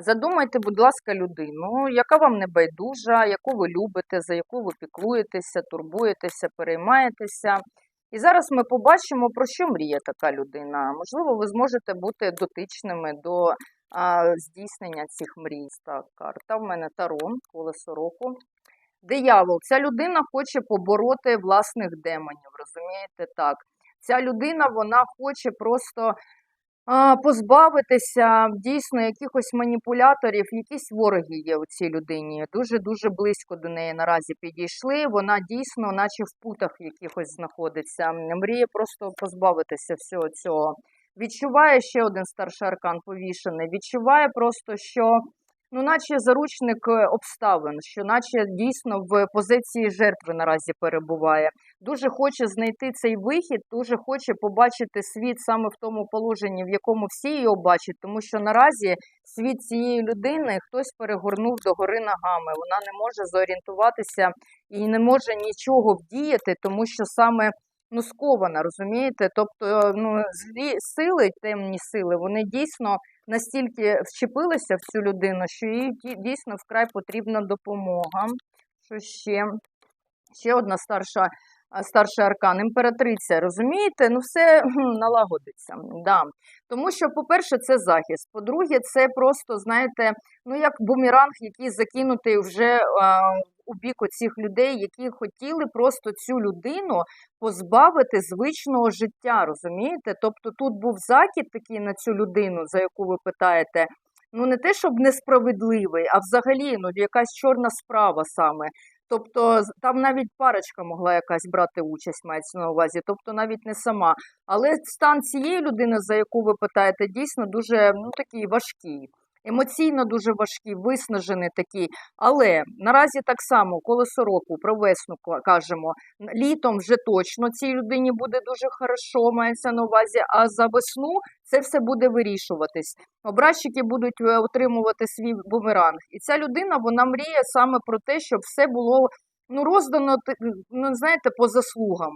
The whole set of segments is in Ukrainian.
Задумайте, будь ласка, людину, яка вам не байдужа, яку ви любите, за яку ви піклуєтеся, турбуєтеся, переймаєтеся. І зараз ми побачимо, про що мріє така людина. Можливо, ви зможете бути дотичними до а, здійснення цих мрій. Так, карта в мене Таро, колесо року. Диявол. Ця людина хоче побороти власних демонів, розумієте? Так. Ця людина вона хоче просто позбавитися дійсно якихось маніпуляторів, якісь вороги є у цій людині. Дуже-дуже близько до неї наразі підійшли. Вона дійсно, наче в путах якихось знаходиться. Мріє просто позбавитися всього цього. Відчуває ще один старший аркан повішений. Відчуває просто, що ну, наче заручник е, обставин, що наче дійсно в позиції жертви наразі перебуває. Дуже хоче знайти цей вихід, дуже хоче побачити світ саме в тому положенні, в якому всі його бачать, тому що наразі світ цієї людини хтось перегорнув догори ногами. Вона не може зорієнтуватися і не може нічого вдіяти, тому що саме ну, скована, розумієте? Тобто, ну, злі сили, темні сили, вони дійсно настільки вчепилися в цю людину, що їй ді- дійсно вкрай потрібна допомога. Що ще? Ще одна старша, старший аркан, імператриця. Розумієте? Ну, все налагодиться. Да. Тому що, по-перше, це захист. По-друге, це просто, знаєте, ну як бумеранг, який закинутий вже а, у бік цих людей, які хотіли просто цю людину позбавити звичного життя. Розумієте? Тобто тут був закид такий на цю людину, за яку ви питаєте. Ну, не те, щоб несправедливий, а взагалі ну, якась чорна справа саме. Тобто там навіть парочка могла якась брати участь, мається на увазі, тобто навіть не сама. Але стан цієї людини, за яку ви питаєте, дійсно дуже ну, такий важкий. Емоційно дуже важкий, виснажений такий. Але наразі так само колесо року про весну кажемо. Літом вже точно цій людині буде дуже хорошо, мається на увазі. А за весну це все буде вирішуватись. Образчики будуть е, отримувати свій бумеранг. І ця людина вона мріє саме про те, щоб все було ну, роздано ну, знаєте, по заслугам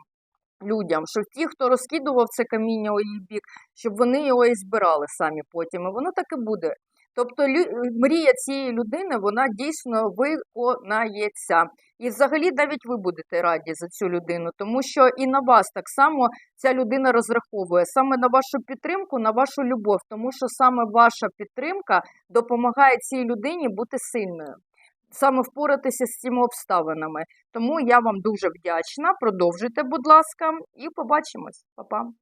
людям, щоб ті, хто розкидував це каміння у її бік, щоб вони його і збирали самі потім. І воно так і буде. Тобто мрія цієї людини вона дійсно виконається. І взагалі навіть ви будете раді за цю людину, тому що і на вас так само ця людина розраховує саме на вашу підтримку, на вашу любов, тому що саме ваша підтримка допомагає цій людині бути сильною, саме впоратися з цими обставинами. Тому я вам дуже вдячна. Продовжуйте, будь ласка, і побачимось. Па-па.